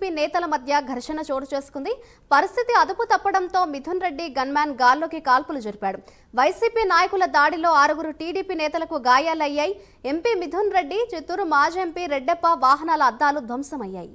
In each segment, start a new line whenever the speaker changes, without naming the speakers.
TDP నేతల మధ్య ఘర్షణ చోటు చేసుకుంది. పరిస్థితి అదుపు తప్పడంతో మిథున్ రెడ్డి గన్మ్యాన్ గాల్లోకి కాల్పులు జరిపాడు. వైసీపీ నాయకుల దాడిలో ఆరుగురు టీడీపీ నేతలకు గాయాలయ్యాయి. ఎంపీ మిథున్ రెడ్డి చిత్తూరు మాజీ ఎంపీ రెడ్డప్ప వాహనాల అద్దాలు ధ్వంసమయ్యాయి.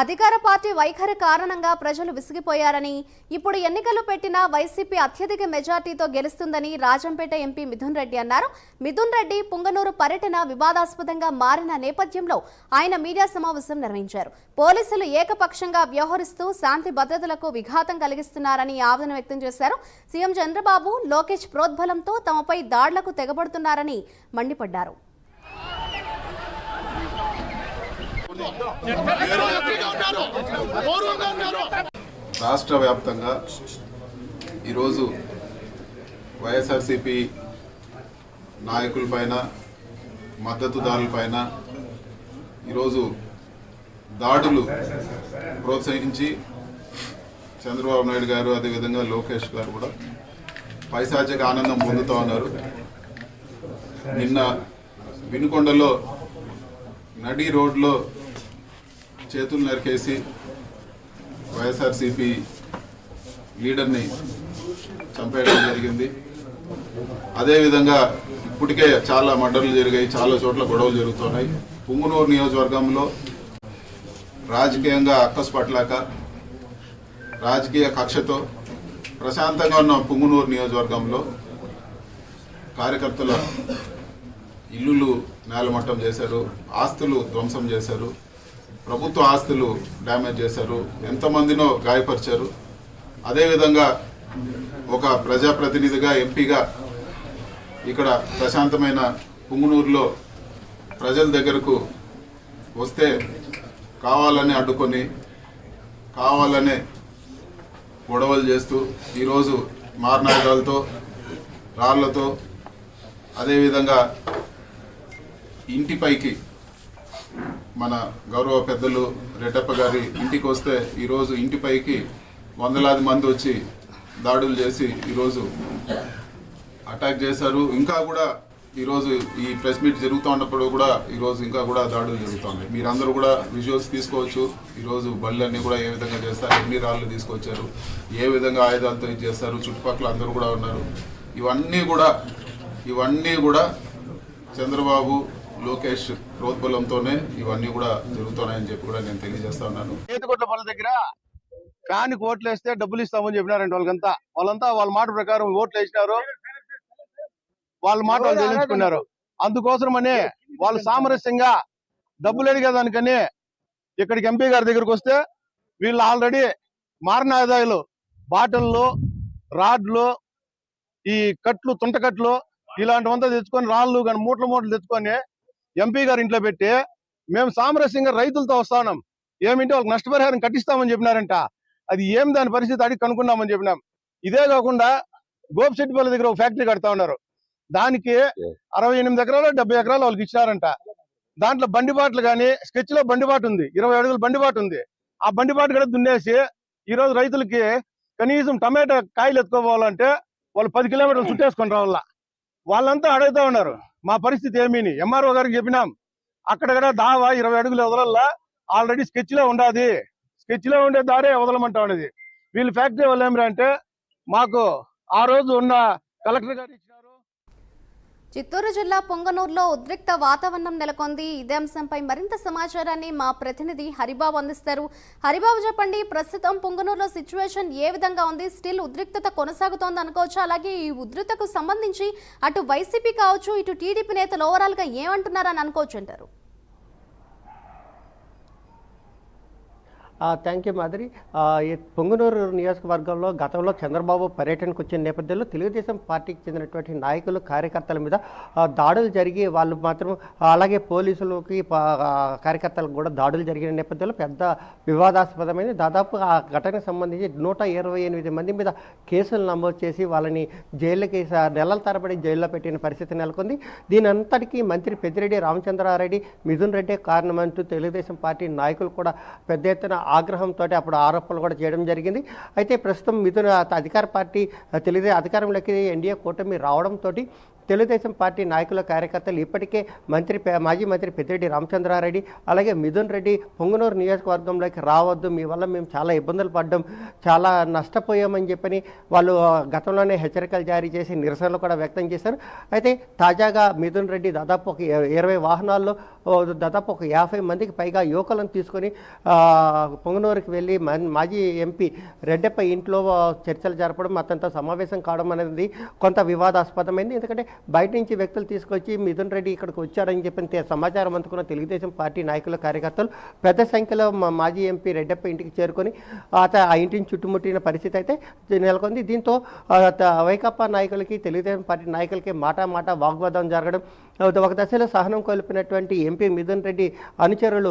అధికార పార్టీ వైఖరి కారణంగా ప్రజలు విసిగిపోయారని ఇప్పుడు ఎన్నికలు పెట్టిన వైసీపీ అత్యధిక మెజార్టీతో గెలుస్తుందని రాజంపేట ఎంపీ మిథున్ రెడ్డి అన్నారు. మిథున్ రెడ్డి పుంగనూరు పర్యటన వివాదాస్పదంగా మారిన నేపథ్యంలో ఆయన మీడియా సమావేశం నిర్వహించారు. పోలీసులు ఏకపక్షంగా వ్యవహరిస్తూ శాంతి భద్రతలకు విఘాతం కలిగిస్తున్నారని ఆవేదన వ్యక్తం చేశారు. సీఎం చంద్రబాబు లోకేష్ ప్రోద్బలంతో తమపై దాడులకు తెగబడుతున్నారని మండిపడ్డారు.
రాష్ట్ర వ్యాప్తంగా ఈరోజు వైఎస్ఆర్సిపి నాయకులపైన మద్దతుదారులపైన ఈరోజు దాడులు ప్రోత్సహించి చంద్రబాబు నాయుడు గారు అదేవిధంగా లోకేష్ గారు కూడా పైశాచిక ఆనందం పొందుతూ ఉన్నారు. నిన్న వినుకొండలో నడి రోడ్లో చేతులు నరికేసి వైఎస్ఆర్సిపి లీడర్ని చంపేయడం జరిగింది. అదేవిధంగా ఇప్పటికే చాలా మర్డర్లు జరిగాయి చాలా చోట్ల గొడవలు జరుగుతున్నాయి. పుంగునూరు నియోజకవర్గంలో రాజకీయంగా అక్కసుపట్లాక రాజకీయ కక్షతో ప్రశాంతంగా ఉన్న పుంగునూరు నియోజకవర్గంలో కార్యకర్తల ఇల్లులు నేలమట్టం చేశారు ఆస్తులు ధ్వంసం చేశారు. ప్రభుత్వ ఆస్తులు డ్యామేజ్ చేశారు ఎంతమందినో గాయపరిచారు. అదేవిధంగా ఒక ప్రజాప్రతినిధిగా ఎంపీగా ఇక్కడ ప్రశాంతమైన పుంగునూరులో ప్రజల దగ్గరకు వస్తే కావాలని అడ్డుకొని కావాలనే గొడవలు చేస్తూ ఈరోజు మారణాయుధాలతో రాళ్ళతో అదేవిధంగా ఇంటిపైకి మన గౌరవ పెద్దలు రెడ్డప్ప గారి ఇంటికి వస్తే ఈరోజు ఇంటిపైకి వందలాది మంది వచ్చి దాడులు చేసి ఈరోజు అటాక్ చేశారు. ఇంకా కూడా ఈరోజు ఈ ప్రెస్ మీట్ జరుగుతూ ఉన్నప్పుడు కూడా ఈరోజు ఇంకా కూడా దాడులు జరుగుతున్నాయి మీరందరూ కూడా విజువల్స్ తీసుకోవచ్చు. ఈరోజు బళ్ళన్నీ కూడా ఏ విధంగా చేస్తారు? ఎన్ని రాళ్ళు తీసుకొచ్చారు? ఏ విధంగా ఆయుధాలతో చేస్తారు? చుట్టుపక్కల అందరూ కూడా ఉన్నారు. ఇవన్నీ కూడా ఇవన్నీ కూడా చంద్రబాబు లోకేష్ ప్రోద్బలంతోనే ఇవన్నీ కూడా జరుగుతున్నాయని చెప్పి కూడా నేను తెలియజేస్తా ఉన్నాను.
చేతికొట్ల పనుల దగ్గర ఫ్యాన్ ఓట్లు వేస్తే డబ్బులు ఇస్తామని చెప్పినారంట వాళ్ళకంతా. వాళ్ళంతా వాళ్ళ మాట ప్రకారం ఓట్లు వేసినారు వాళ్ళ మాట వాళ్ళు చెల్లించుకున్నారు అందుకోసమని వాళ్ళు సామరస్యంగా డబ్బులు అడిగేదానికని ఇక్కడికి ఎంపీ గారి దగ్గరకు వస్తే వీళ్ళు ఆల్రెడీ మారణ ఆదాయాలు బాటిళ్ళు రాడ్లు ఈ కట్లు తుంటకట్లు ఇలాంటివంతా తెచ్చుకొని రాళ్ళు కానీ మూటలు మూటలు తెచ్చుకొని ఎంపీ గారి ఇంట్లో పెట్టి మేము సామరస్యంగా రైతులతో వస్తా ఉన్నాం ఏమింటే వాళ్ళకి నష్టపరిహారం కట్టిస్తామని చెప్పినారంట. అది ఏం దాని పరిస్థితి అడిగి కనుక్కున్నామని చెప్పినాం. ఇదే కాకుండా గోపిశెట్టిపల్లి దగ్గర ఒక ఫ్యాక్టరీ కడతా ఉన్నారు. దానికి అరవై ఎనిమిది ఎకరాలు డెబ్బై ఎకరాలు వాళ్ళకి ఇచ్చినారంట. దాంట్లో బండిబాట్లు కానీ స్కెచ్లో బండిబాటు ఉంది. ఇరవై అడుగుల బండిబాటు ఉంది. ఆ బండిబాటు కూడా దున్నేసి ఈ రోజు రైతులకి కనీసం టమాటా కాయలు ఎత్తుకోవాలంటే వాళ్ళు పది కిలోమీటర్లు చుట్టేసుకొని రావాల. వాళ్ళంతా అడుగుతా ఉన్నారు. మా పరిస్థితి ఏమీని? ఎంఆర్ఓ గారికి చెప్పినాం. అక్కడ కూడా దావా ఇరవై అడుగులు వదలల్లా ఆల్రెడీ స్కెచ్లో ఉండాది. స్కెచ్లో ఉండే దారే వదలమంటా ఉండేది వీళ్ళు ఫ్యాక్టరీ వాళ్ళు ఏమిరా అంటే మాకు ఆ రోజు ఉన్న కలెక్టర్ గారు
చిత్తూరు జిల్లా పొంగనూరులో ఉద్రిక్త వాతావరణం నెలకొంది. ఇదే అంశంపై మరింత సమాచారాన్ని మా ప్రతినిధి హరిబాబు అందిస్తారు. హరిబాబు చెప్పండి ప్రస్తుతం పొంగనూరులో సిచ్యువేషన్ ఏ విధంగా ఉంది? స్టిల్ ఉద్రిక్తత కొనసాగుతోంది అనుకోవచ్చు? అలాగే ఈ ఉద్రిక్తకు సంబంధించి అటు వైసీపీ కావచ్చు ఇటు టీడీపీ నేతలు ఓవరాల్గా ఏమంటున్నారని అనుకోవచ్చు అంటారు.
థ్యాంక్ యూ మాదిరి ఈ పొంగునూరు నియోజకవర్గంలో గతంలో చంద్రబాబు పర్యటనకు వచ్చిన నేపథ్యంలో తెలుగుదేశం పార్టీకి చెందినటువంటి నాయకులు కార్యకర్తల మీద దాడులు జరిగి వాళ్ళు మాత్రం అలాగే పోలీసులకి కార్యకర్తలకు కూడా దాడులు జరిగిన నేపథ్యంలో పెద్ద వివాదాస్పదమైన దాదాపు ఆ ఘటనకు సంబంధించి నూట ఇరవై ఎనిమిది మంది మీద కేసులు నమోదు చేసి వాళ్ళని జైలుకి నెలల తరబడి జైల్లో పెట్టిన పరిస్థితి నెలకొంది. దీని అంతటికీ మంత్రి పెద్దిరెడ్డి రామచంద్రారెడ్డి మిథున్ రెడ్డి కారణమంటూ తెలుగుదేశం పార్టీ నాయకులు కూడా పెద్ద ఎత్తున ఆగ్రహంతో అప్పుడు ఆరోపణలు కూడా చేయడం జరిగింది. అయితే ప్రస్తుతం మిథున అధికార పార్టీ తెలుగుదేశం అధికారంలోకి ఎన్డీఏ కూటమి రావడంతో తెలుగుదేశం పార్టీ నాయకుల కార్యకర్తలు ఇప్పటికే మంత్రి మాజీ మంత్రి పెద్దిరెడ్డి రామచంద్రారెడ్డి అలాగే మిథున్ రెడ్డి పొంగునూరు నియోజకవర్గంలోకి రావద్దు మీ వల్ల మేము చాలా ఇబ్బందులు పడ్డాం చాలా నష్టపోయామని చెప్పని వాళ్ళు గతంలోనే హెచ్చరికలు జారీ చేసి నిరసనలు కూడా వ్యక్తం చేశారు. అయితే తాజాగా మిథున్ రెడ్డి దాదాపు ఒక ఇరవై వాహనాల్లో దాదాపు ఒక యాభై మందికి పైగా యువకులను తీసుకొని పొంగనూరుకి వెళ్ళి మాజీ ఎంపీ రెడ్డప్ప ఇంట్లో చర్చలు జరపడం అతనితో సమావేశం కావడం అనేది కొంత వివాదాస్పదమైంది. ఎందుకంటే బయట నుంచి వ్యక్తులు తీసుకొచ్చి మిథున్ రెడ్డి ఇక్కడికి వచ్చాడని చెప్పిన సమాచారం అందుకున్న తెలుగుదేశం పార్టీ నాయకుల కార్యకర్తలు పెద్ద సంఖ్యలో మా- మాజీ ఎంపీ రెడ్డప్ప ఇంటికి చేరుకొని అత ఆ ఇంటిని చుట్టుముట్టిన పరిస్థితి అయితే నెలకొంది. దీంతో ఆ, వైకాపా నాయకులకి తెలుగుదేశం పార్టీ నాయకులకి మాట మాట వాగ్వాదం జరగడం ఒక దశలో సహనం కోల్పోయినటువంటి ఎంపీ మిథున్ రెడ్డి అనుచరులు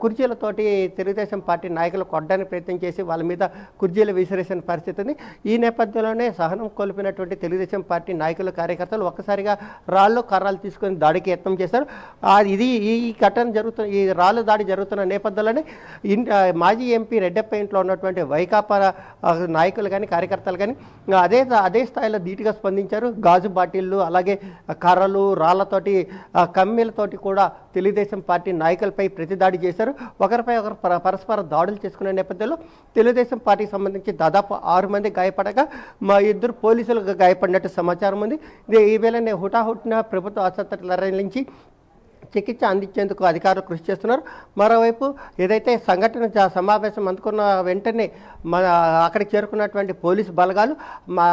కుర్చీలతోటి తెలుగుదేశం పార్టీ నాయకులు కొట్టడానికి ప్రయత్నం చేసి వాళ్ళ మీద కుర్చీలు విసిరేసిన పరిస్థితి ఉంది. ఈ నేపథ్యంలోనే సహనం కోల్పోయినటువంటి తెలుగుదేశం పార్టీ నాయకులు కార్యకర్తలు ఒక్కసారిగా రాళ్ళు కర్రలు తీసుకొని దాడికి యత్నం చేశారు. ఇది ఈ ఘటన జరుగుతున్న ఈ రాళ్ళు దాడి జరుగుతున్న నేపథ్యంలోనే ఇన్ మాజీ ఎంపీ రెడ్డప్ప ఇంట్లో ఉన్నటువంటి వైకాపా నాయకులు కానీ కార్యకర్తలు కానీ అదే అదే స్థాయిలో ధీటుగా స్పందించారు. గాజు బాటిళ్ళు అలాగే కర్రలు రాళ్ళతోటి కమ్మీలతోటి కూడా తెలుగుదేశం పార్టీ నాయకులపై ప్రతిదాడి చేశారు. ఒకరిపై ఒకరు పర- పరస్పర దాడులు చేసుకునే నేపథ్యంలో తెలుగుదేశం పార్టీకి సంబంధించి దాదాపు ఆరు మంది గాయపడగా మా ఇద్దరు పోలీసులు గాయపడినట్టు సమాచారం ఉంది. ఇది ఈ వేలనే హుటాహుట్న ప్రభుత్వ ఆసుపత్రుల నుంచి చికిత్స అందించేందుకు అధికారులు కృషి చేస్తున్నారు. మరోవైపు ఏదైతే సంఘటన సమావేశం అందుకున్న వెంటనే మన అక్కడికి చేరుకున్నటువంటి పోలీసు బలగాలు మా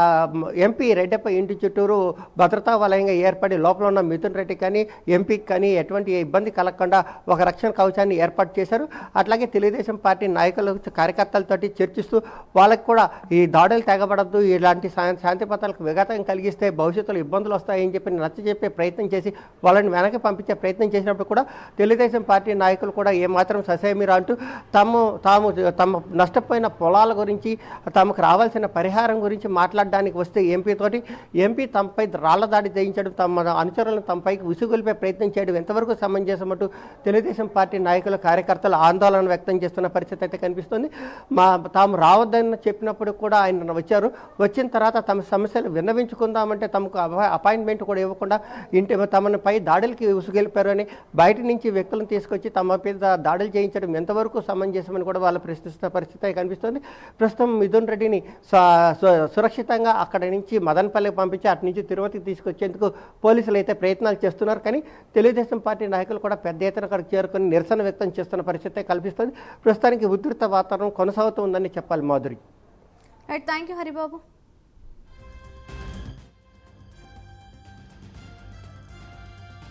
ఎంపీ రెడ్డప్ప ఇంటి చుట్టూరు భద్రతా వలయంగా ఏర్పడి లోపల ఉన్న మిథున్ రెడ్డి కానీ ఎంపీకి కానీ ఎటువంటి ఇబ్బంది కలగకుండా ఒక రక్షణ కవచాన్ని ఏర్పాటు చేశారు. అట్లాగే తెలుగుదేశం పార్టీ నాయకులు కార్యకర్తలతోటి చర్చిస్తూ వాళ్ళకి కూడా ఈ దాడులు తెగబడద్దు ఇలాంటి శాంతి భద్రతలకు విఘాతం కలిగిస్తే భవిష్యత్తులో ఇబ్బందులు వస్తాయని చెప్పి నచ్చ చెప్పే ప్రయత్నం చేసి వాళ్ళని వెనక్కి పంపించే ప్రయత్నం చేసినప్పుడు కూడా తెలుగుదేశం పార్టీ నాయకులు కూడా ఏమాత్రం ససేమిరా అంటూ తాము తాము తమ నష్టపోయిన పొలాల గురించి తమకు రావాల్సిన పరిహారం గురించి మాట్లాడడానికి వస్తే ఎంపీ తోటి ఎంపీ తమపై రాళ్ళ దాడి చేయించడం తమ అనుచరులను తమపైకి విసుగొలిపే ప్రయత్నం చేయడం ఎంతవరకు సమంజసమంటూ తెలుగుదేశం పార్టీ నాయకులు కార్యకర్తలు ఆందోళన వ్యక్తం చేస్తున్న పరిస్థితి అయితే కనిపిస్తుంది. మా తాము రావద్దని చెప్పినప్పుడు కూడా ఆయన వచ్చారు. వచ్చిన తర్వాత తమ సమస్యలు విన్నవించుకుందామంటే తమకు అపాయింట్మెంట్ కూడా ఇవ్వకుండా ఇంటి తమపై దాడులకి ఉసుగెలిపారు అని బయట నుంచి వ్యక్తులను తీసుకొచ్చి తమ మీద దాడులు చేయించడం ఎంతవరకు సమంజసమని కూడా వాళ్ళు ప్రశ్నిస్తున్న పరిస్థితి కనిపిస్తుంది. ప్రస్తుతం మిథున్ రెడ్డిని స- సు- సురక్షితంగా అక్కడి నుంచి మదన్పల్లికి పంపించి అటు నుంచి తిరుపతికి తీసుకొచ్చేందుకు పోలీసులు అయితే ప్రయత్నాలు చేస్తున్నారు. కానీ తెలుగుదేశం పార్టీ నాయకులు కూడా పెద్ద ఎత్తున అక్కడికి చేరుకుని నిరసన వ్యక్తం చేస్తున్న పరిస్థితి కల్పిస్తుంది ప్రస్తుతానికి ఉధృత వాతావరణం కొనసాగుతుందని చెప్పాలి మాధురి.
Thank you Haribabu